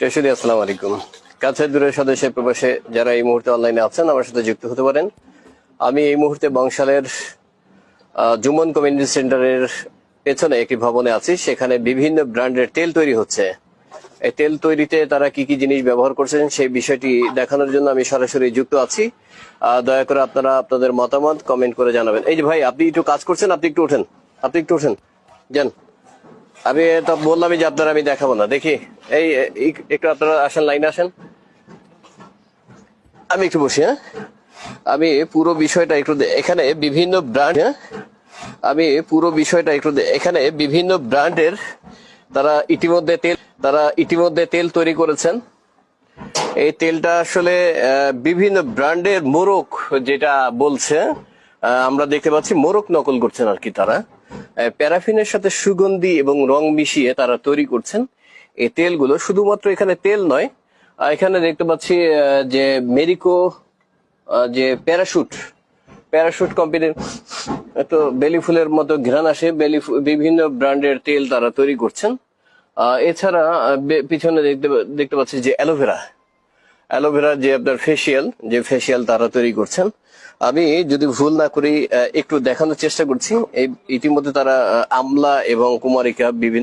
চৌষট্টি আসসালামু আলাইকুম। কাছে দূরের সদস্যের প্রবাসে যারা এই মুহূর্তে অনলাইনে আছেন, আমার সাথে যুক্ত হতে পারেন। আমি এই মুহূর্তে বংশালের জুমন কমিউনিটি সেন্টারের পেছনে একটি ভবনে আছি। সেখানে বিভিন্ন ব্র্যান্ডের তেল তৈরি হচ্ছে। এই তেল তৈরিতে তারা কি কি জিনিস ব্যবহার করছেন সেই বিষয়টি দেখানোর জন্য আমি সরাসরি যুক্ত আছি। দয়া করে আপনারা আপনাদের মতামত কমেন্ট করে জানাবেন। এই যে ভাই, আপনি একটু কাজ করছেন, আপনি একটু ওঠেন। আপনি একটু ওঠেন। যান। আমি তো বললামই যে আপনারা আমি দেখাবো না। দেখি, এই একটু আপনারা আসেন, লাইনে আসেন। আমি একটু বসি হ্যাঁ? আমি পুরো বিষয়টা একটু এখানে বিভিন্ন ব্র্যান্ড আমি পুরো বিষয়টা একটু এখানে বিভিন্ন ব্র্যান্ডের তারা ইতিমধ্যে তেল তারা ইতিমধ্যে তেল তৈরি করেছেন। এই তেলটা আসলে বিভিন্ন ব্র্যান্ডের মোরক যেটা বলছে আমরা দেখতে পাচ্ছি মোরক নকল করছেন আর কি তারা। প্যারাফিনের সাথে সুগন্ধি এবং রং মিশিয়ে তারা তৈরি করছেন। এই তেলগুলো শুধুমাত্র এখানে তেল নয় এখানে দেখতে পাচ্ছি যে মেরিকো যে প্যারাশুট প্যারাশুট কোম্পানির তো বেলি ফুলের মতো ঘ্রাণ আসে, বেলি বিভিন্ন ব্র্যান্ডের তেল তারা তৈরি করছেন। এছাড়া পিছনে দেখতে দেখতে পাচ্ছি যে অ্যালোভেরা। অ্যালোভেরা যে আপনার ফেসিয়াল যে ফেসিয়াল তারা তৈরি করছেন, আমি যদি ভুল না করি একটু দেখানোর চেষ্টা করছি। ইতিমধ্যে তারা আমলা এবং কুমারিকা বিভিন্ন